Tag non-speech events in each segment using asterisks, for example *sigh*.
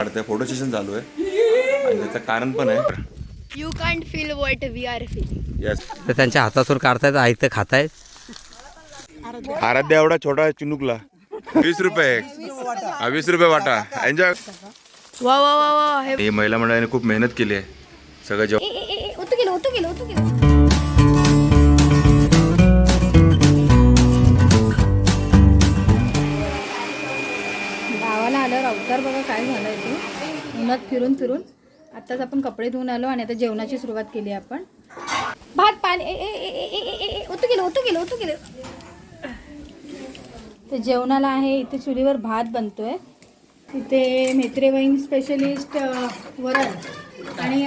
काढतोय. Photo session चालू आहे. आणि त्याचं कारण पण आहे. You can't feel what we are feeling yes तर त्यांच्या हातातून काढतायत आयतं खातायत. आराध्या एवढा छोटा चिनुकला. वीस रुपये. हा वीस रुपये वाटा. एन्जॉय वा वा वा वा. हे ही महिला मंडळाने खूप मेहनत केली आहे. सगळं जेवण आल्यावर अवतार बघा काय झालं आहे ते. उन्हात फिरून फिरून आत्ताच आपण कपडे धुवून आलो आणि आता जेवणाची सुरुवात केली आपण. भात पाणी ओतू गेलो ओतू गेलो ओतू गेलो. तर जेवणाला आहे इथे चुलीवर भात बनतो आहे इथे मेत्रेवाईन स्पेशलिस्ट वरण. आणि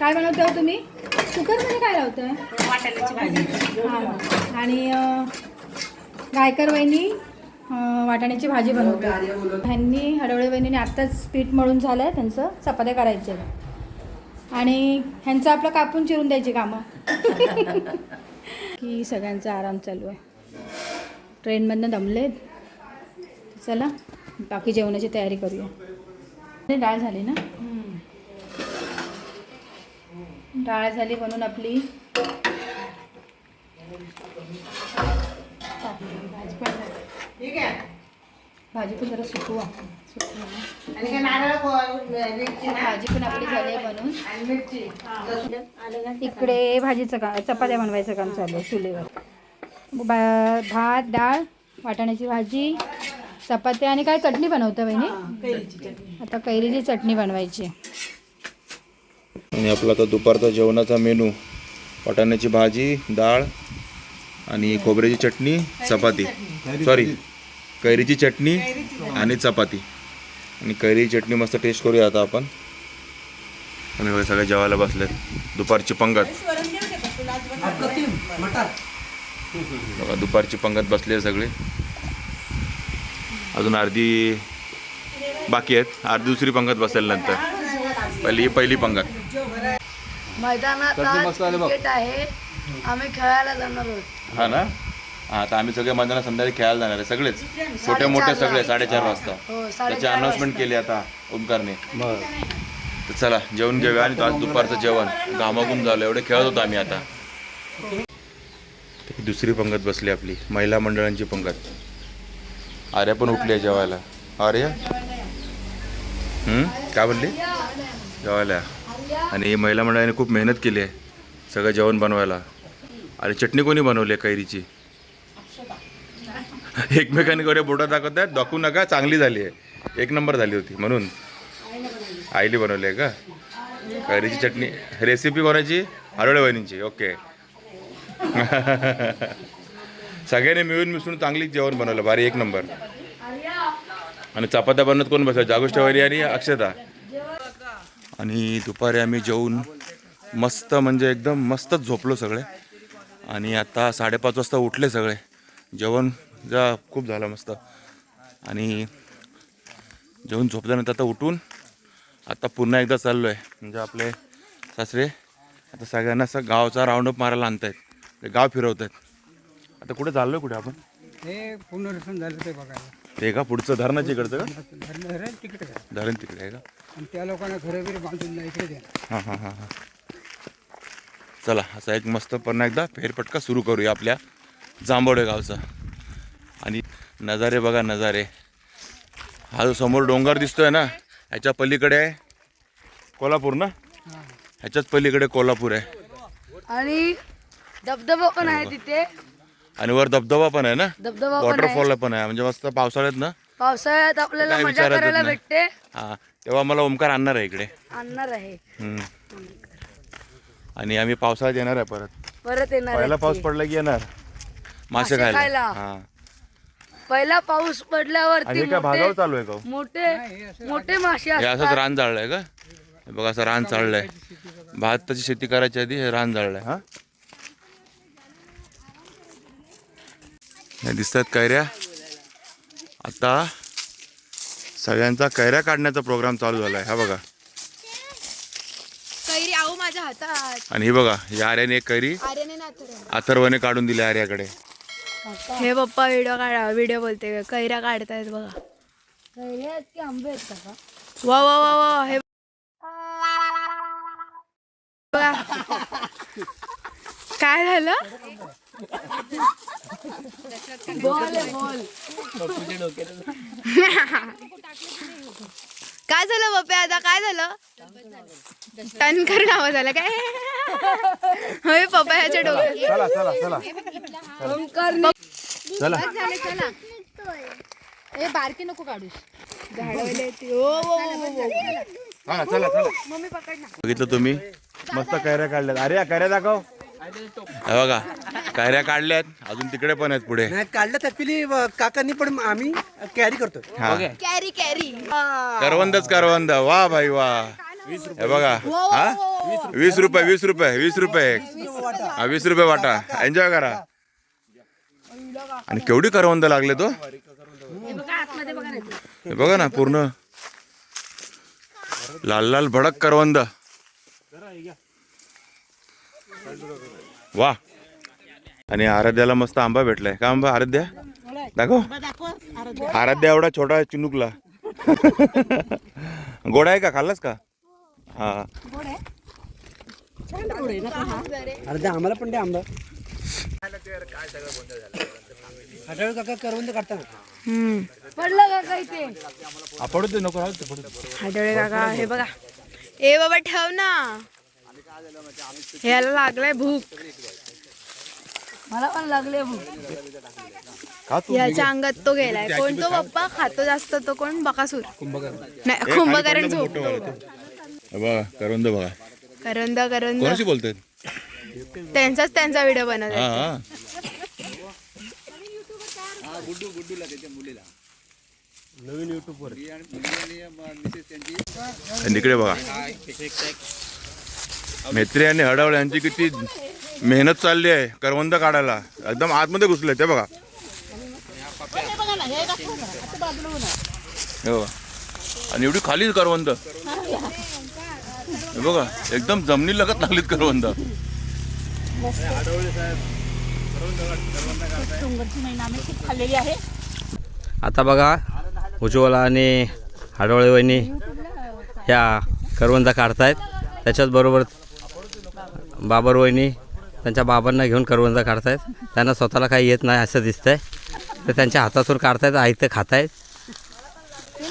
काय बनवता हो तुम्ही? कुकरमध्ये काय लावताय? आहे हां. आणि गायकर वहिनी वाटाण्याची भाजी बनवतात ह्यांनी हडवळे वहिनीने आत्ताच पीठ मळून झालं आहे त्यांचं चपात्या करायच्या आहेत. आणि ह्यांचं आपलं कापून चिरून द्यायची कामं. की सगळ्यांचा आराम चालू आहे. ट्रेनमधनं दमलेत. चला बाकी जेवणाची तयारी करूया. डाळ झाली ना? डाळ झाली म्हणून आपली भाजी पण झाली. भाजी पण जरा सुकवा सुकवा भाजी पण आपली झाली आहे इकडे भाजीचं का चपात्या बनवायचं काम चालू आहे चुलीवर. बा- भात डाळ वाटाण्याची भाजी चपात्या आणि काय चटणी बनवतं बहिणी आता कैरीची चटणी बनवायची. आणि आपला आता दुपारचा जेवणाचा मेनू वाटाण्याची भाजी डाळ आणि खोबऱ्याची चटणी चपाती. सॉरी कैरीची चटणी आणि चपाती. आणि कैरीची चटणी मस्त टेस्ट करूया आता आपण. आणि सगळे जेवायला बसलेत. दुपारची पंगत. बघा दुपारची पंगत बसली आहे सगळे. अजून अर्धी बाकी आहेत. अर्धी दुसरी पंगत बसेल नंतर. पहिली ही पहिली पंगत. मैदानात क्रिकेट आहे. आम्ही खेळायला जाणार आहोत. हा ना? हा आता आम्ही सगळे मैदानात संध्याकाळी खेळायला जाणार आहे सगळेच. छोटे मोठे सगळे साडेचार वाजता. हो त्याची अनाउन्समेंट केली आता ओमकारने. तर चला जेवण घेऊया आणि आज दुपारचं जेवण. घामागून झालं एवढे खेळत होतो आम्ही आता. दुसरी पंगत बसली आपली महिला मंडळांची पंगत. आर्या पण उठली आहे जेवायला. आर्या? हम्म? काय बोलली जेवायला. आणि ही महिला मंडळाने खूप मेहनत केली आहे सगळं जेवण बनवायला. आणि चटणी कोणी बनवली आहे कैरीची? एकमेकांनी कडे बोटा दाखवत आहेत दाखवू नका चांगली झाली आहे. एक नंबर झाली होती म्हणून. आईली बनवली आहे का? कैरीची चटणी रेसिपी कोणाची? हरवळे वहिनींची ओके *laughs* सगळ्यांनी मिळून मिसळून चांगली जेवण बनवलं भारी एक नंबर. आणि चपात्या बनवत कोण बसलं? जागोष्ठवारी आणि अक्षता. आणि दुपारी आम्ही जेवून मस्त म्हणजे एकदम मस्तच झोपलो सगळे. आणि आता साडेपाच वाजता उठले सगळे. जेवण जा खूप झालं मस्त. आणि जेवून झोपल्यानंतर आता उठून आता पुन्हा एकदा चाललो आहे म्हणजे आपले सासरे आता सगळ्यांना असं गावचा राऊंडअप मारायला आणत आहेत ते गाव फिरवत आहेत आता कुठे चाललो कुठे आपण? हे पुनर्वसन झालं ते बघायला. ते का पुढचं धरणाच्या इकडचं का? धरणं तिकडे आहे. धरण तिकडे आहे का? आणि त्या लोकांना घरं बांधून नाही इकडे द्या. हां हां हां हां. चला असा एक मस्त पुन्हा एकदा फेरपटका सुरू करूया आपल्या जांभोडे गावचा. आणि नजारे बघा नजारे. हा जो समोर डोंगर दिसतोय ना ह्याच्या पलीकडे आहे कोल्हापूर ना? ह्याच्याच पलीकडे कोल्हापूर आहे. आणि धबधबा पण आहे तिथे. आणि वर धबधबा पण आहे ना? धबधबा पण आहे. वॉटरफॉल पण आहे. म्हणजे मस्त पावसाळ्यात ना? पावसाळ्यात आपल्याला काय मजा करायला नाही. भेटते. हा तेव्हा मला ओमकार आणणार आहे इकडे. आणणार आहे. हम्म. आणि आम्ही पावसाळ्यात येणार आहे परत. परत येणार पहिला आहे पाऊस. पडला की येणार. मासे मासे खायला. खायला. हा. पहिला पाऊस आणि पडल्यावरती हे काय भागावर मोठे चालू आहे का हो? मोठे मोठे मासे हे असंच असतात. रान जाळलंय का? हे बघा असं रान चाललंय. भाताची शेती करायच्या आधी हे रान जाळलंय. हा? हे दिसतात कैऱ्या. आता सगळ्यांचा कैऱ्या काढण्याचा प्रोग्राम चालू झालाय. हा बघा. माझ्या हातात. आणि ही बघा या आर्याने एक कैरी आर्याने ना अथर्वने काढून दिली आर्याकडे. हे पप्पा व्हिडिओ काढा व्हिडिओ बोलते. कैऱ्या काढतायत बघा. कैऱ्या आहेत की आंबे आहेत का? वा वा वा वा. हे बघा. काय झालं? Ball ball. *laughs* काय झालं बापे आता? काय झालं? टनकर नाव झालं काय? होय पप्पा ह्याच्या डोक्यात. चला चला चला. चला. झाले चला. ए बारकी नको काढूस. हा चला चला बघितलं तुम्ही? मस्त कैऱ्या काढल्यात. अरे या कैऱ्या दाखव. हे बघा कैऱ्या काढल्यात अजून तिकडे पण आहेत पुढे. नाही काढलं तर पिली काकांनी पण आम्ही कॅरी करतो हा. कॅरी कॅरी करवंदच करवंद. वा भाई वा. हे बघा हा वीस रुपये वीस रुपये वीस रुपये. हा वीस रुपये वाटा. एन्जॉय करा. आणि केवढी करवंद लागले तो? हे बघा ना पूर्ण. लाल लाल भडक करवंद. वा. आणि आराध्याला मस्त आंबा भेटलाय. का आंबा आराध्या? दाखव. आराध्या एवढा छोटा आहे चिनुकला. *laughs* गोडा आहे का? खाल्लास का? हा. अर्धा आम्हाला पण द्या आंबा. आठवड काका करवंद काढताना पडलं ते पडू नको काका हे बघा. ए बाबा ठेव ना. याला लागलाय भूक. मला पण लागले भूक. याच्या अंगात तो गेलाय. कोण तो बाप्पा? खातो जास्त तो कोण? बकासूर. नाही कुंभकर्ण खाली पडलं झोप. मोठं वाला ते. हे बघा करवंद बघा. करंद करंद. कोणाशी बोलतोय? त्यांचाच त्यांचा व्हिडिओ बनवत हा आहे. हा आणि इकडे बघा. मेत्री आणि हडवळे यांची किती मेहनत चालली आहे करवंद काढायला. एकदम आतमध्ये घुसले ते बघा. हे बघा. आणि एवढी खालीच करवंद. हे बघा एकदम जमिनी लगत लागलीत करवंद. आता बघा उज्ज्वला आणि हाडोळे वहिनी ह्या करवंदा काढतायत. त्याच्याच बरोबर बाबर वहिनी त्यांच्या बाबांना घेऊन करवंदा काढतायत. त्यांना स्वतःला काही येत नाही असं दिसतंय. तर त्यांच्या हातातून काढतायत खातायत. ते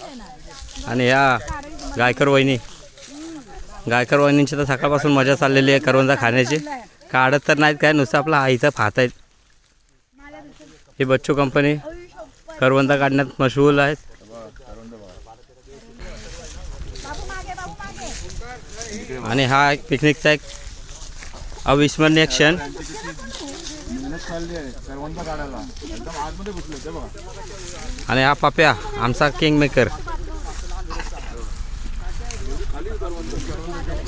देणार? आणि ह्या गायकर वहिनी. गायकर वहिनींची तर सकाळपासून मजा चाललेली आहे करवंदा खाण्याची. काढत तर नाहीत काय नुसतं आपलं आईचं आहेत ही बच्चू कंपनी करवंदा काढण्यात मशगूल आहेत. आणि हा एक पिकनिकचा एक अविस्मरणीय क्षण. आणि हा पाप्या आमचा किंग मेकर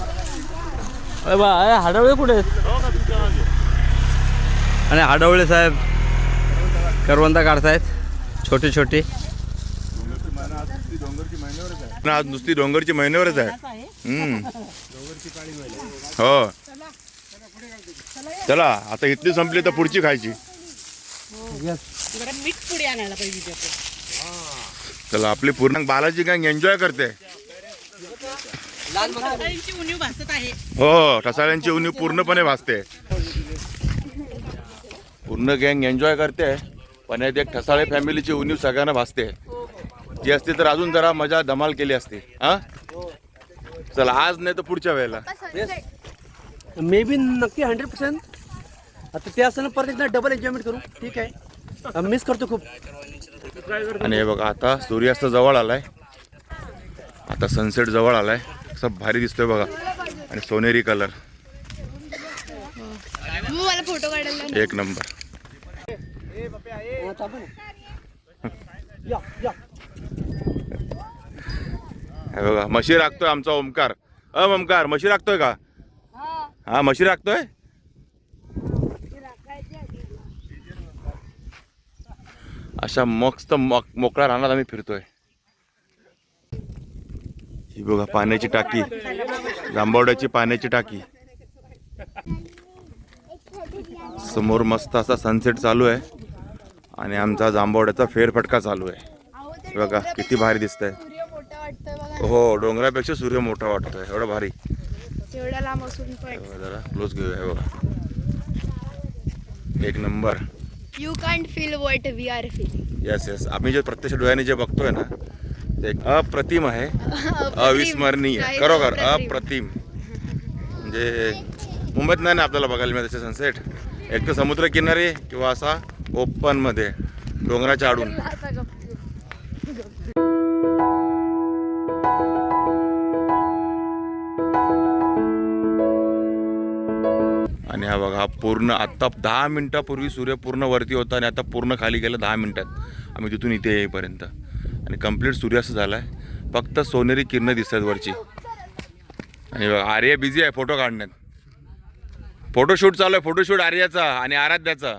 अरे बा अरे हाडवळे कुठे आणि हाडवळे साहेब करवंदा काढतायत छोटी छोटी पण आज नुसती डोंगरची महिन्यावरच आहे. हम्म. हो. चला. आता इथली संपली तर पुढची खायची. चला आपली पूर्ण बालाजी गँग एन्जॉय करते. हो ठसाळ्यांची उणीव पूर्णपणे भासते. पूर्ण गँग एन्जॉय करते पण यात एक ठसाळे फॅमिलीची उणीव सगळ्यांना भासते. ती असती तर अजून जरा मजा धमाल केली असती हा? चला आज नाही तर पुढच्या वेळेला. मे बी नक्की हंड्रेड पर्सेंट आता ते असताना परत एकदा डबल एन्जॉयमेंट करू. ठीक आहे. मिस करतो खूप. आणि हे बघा आता सूर्यास्त जवळ आलाय. आता सनसेट जवळ आलाय. असं भारी दिसतोय बघा. आणि सोनेरी कलर फोटो काढायला एक नंबर या या. हे बघा म्हशी राखतोय आमचा ओमकार. अ ओमकार म्हशी राखतोय का? हा. म्हशी राखतोय? अशा मस्त मोक मोकळ्या रानात आम्ही फिरतोय. ही बघा पाण्याची टाकी. जांभवड्याची पाण्याची टाकी. समोर मस्त असा सनसेट चालू आहे. आणि आमचा जांभवड्याचा फेरफटका चालू आहे. बघा किती भारी दिसतंय. हो डोंगरापेक्षा सूर्य मोठा वाटतोय. एवढा भारी. एवढ्या लांब असून पण. बघा जरा क्लोज घेऊया बघा. एक number you can't feel what we are feel yes yes आम्ही जे प्रत्यक्ष डोळ्याने जे बघतोय ना ते एक अप्रतिम आहे. *laughs* अविस्मरणीय. खरोखर अप्रतिम. म्हणजे मुंबईत नाही ना आपल्याला बघायला मिळत असे सनसेट एक तर समुद्रकिनारी किंवा असा ओपनमध्ये डोंगराच्या आडून. पूर्ण आत्ता दहा मिनटापूर्वी सूर्य पूर्ण वरती होता आणि आता पूर्ण खाली गेला दहा मिनटात. आम्ही तिथून इथे येईपर्यंत. आणि कंप्लीट सूर्यास्त झाला आहे फक्त सोनेरी किरणं दिसतात वरची. आणि आर्या बिझी आहे फोटो काढण्यात. फोटोशूट चालू आहे फोटोशूट आर्याचा आणि आराध्याचा.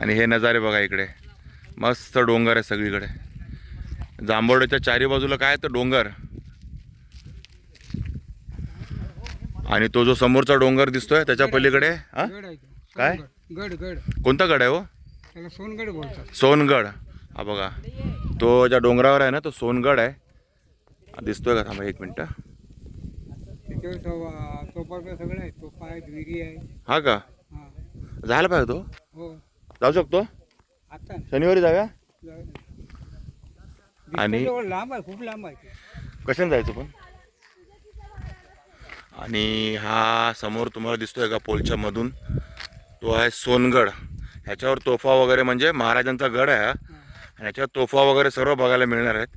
आणि हे नजारे बघा इकडे. मस्त डोंगर आहे सगळीकडे. जांभोड्याच्या चारी बाजूला काय तर डोंगर. आणि तो जो समोरचा डोंगर दिसतोय त्याच्या पलीकडे हा? गड आहे तो. काय? सोनगड. गड गड. कोणता गड आहे हो? त्याला सोनगड बोलतात. सोनगड. हा बघा. तो ज्या डोंगरावर आहे ना तो सोनगड आहे. हा, दिसतोय का? थांबा एक मिनटं. त्याच्यावर तो तोपा सगळं आहे. तोपा आहे विहिरी आहे. हा का? हा. जायला पाहिजे तो? हो. जाऊ शकतो? आता. शनिवारी जाऊया? जाऊ दे. आणि- दिसतं जवळ लांब आहे खूप लांब आहे ते. कशाने जायचं पण? आणि हा समोर तुम्हाला दिसतोय का पोलच्या मधून? तो आहे सोनगड. ह्याच्यावर तोफा वगैरे म्हणजे महाराजांचा गड आहे हा. आणि ह्याच्यावर तोफा वगैरे सर्व बघायला मिळणार आहेत.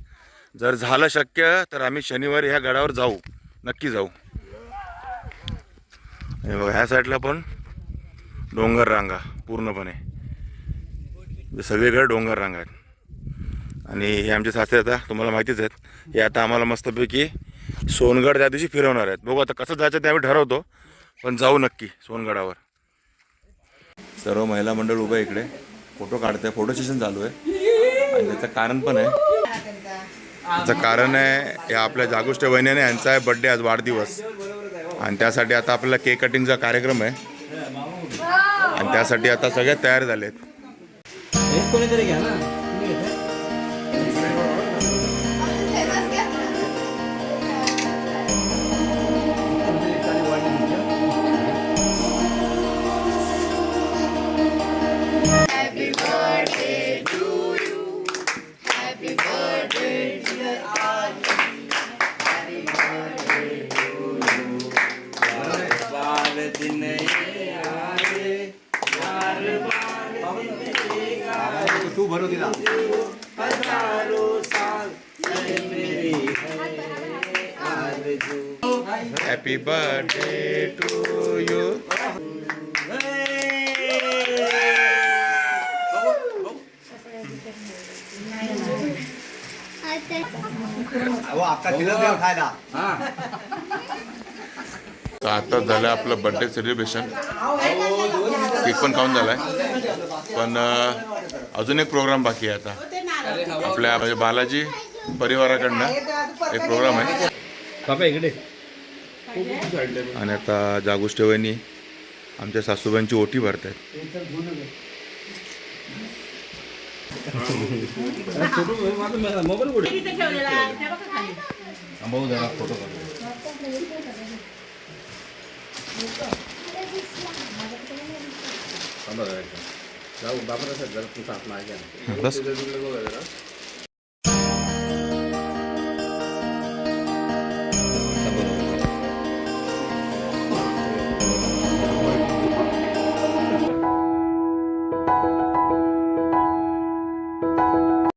जर झालं शक्य तर आम्ही शनिवारी ह्या गडावर जाऊ. नक्की जाऊ. आणि बघा ह्या साईडला पण डोंगर रांगा पूर्णपणे. सगळीकडे डोंगर रांगा आहेत. आणि हे आमचे सासरे आता तुम्हाला माहितीच आहेत. हे आता आम्हाला मस्तपैकी सोनगड त्या दिवशी फिरवणार आहेत. बघू आता कसं जायचं ते आम्ही ठरवतो पण जाऊ नक्की सोनगडावर. सर्व महिला मंडळ उभं आहे इकडे. फोटो काढते फोटो सेशन चालू आहे. आणि त्याचं कारण पण आहे. त्याचं कारण आहे हे आपल्या जागोष्ट वहिन्याने यांचा आहे बड्डे आज वाढदिवस. आणि त्यासाठी आता आपल्याला केक कटिंगचा कार्यक्रम आहे. आणि त्यासाठी आता सगळे तयार झाले कोणीतरी घ्या ना हॅपी बर्थडे टू यू तर आता झालं आपलं बर्थडे सेलिब्रेशन केक पण खाऊन झालाय. पण अजून एक प्रोग्राम बाकी आहे आता. आपल्या म्हणजे बालाजी परिवाराकडनं एक प्रोग्राम आहे. बाबा इकडे. आणि आता जागोष्ट वहिनी आमच्या सासूबाईंची ओटी भरत आहेत मोबाईल कुठे बस.